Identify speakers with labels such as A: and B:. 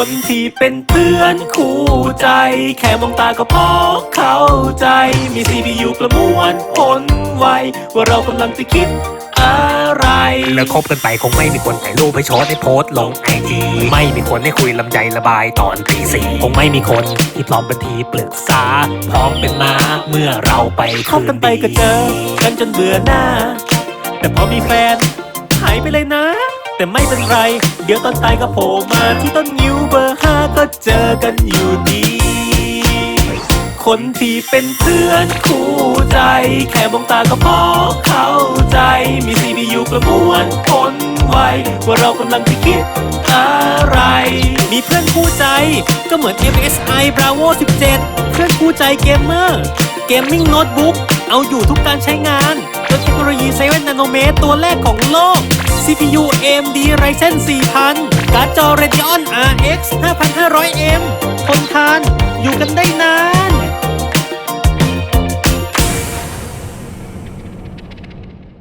A: คนที่เป็นเพื่อนคู่ใจ แค่มองตาก็พอเข้าใจ มี CPU ประมวลผลไวว่าเรากำลังจะคิดอะไร
B: เลิกคบกันไปคงไม่มีคนถ่ายรูปให้โชว์ให้โพสต์ลงไอจีไม่มีคนให้คุยลำใจระบายตอนตีสี่คงไม่มีคนที่พร้อมเป็นทีปรึกษา พร้อมเป็นมาเมื่อเราไป
A: คบกันไปก็เจอกันจนเบื่อหน้า แต่พอมีแฟนหายไปเลยนะ แต่ไม่เป็นไร เดี๋ยวตอนตายก็โผล่มาที่ต้นนิ้วเบอร์ห้าก็เจอกันอยู่ดี คนที่เป็นเพื่อนคู่ใจ แค่มองตาก็พอเข้าใจ มี CPU ประมวลผลไวว่าเรากำลังจะคิดอะไร มีเพื่อนคู่ใจก็เหมือน MSI Bravo 17 เพื่อนคู่ใจเกมเมอร์ เกมมิ่งโน้ตบุ๊กเอาอยู่ทุกการใช้งาน ด้วยเทคโนโลยี 7 นาโนเมตร ตัวแรกของโลก CPU AMD Ryzen 4000 การ์ดจอ Radeon RX 5500M ทนทาน อยู่กันได้นาน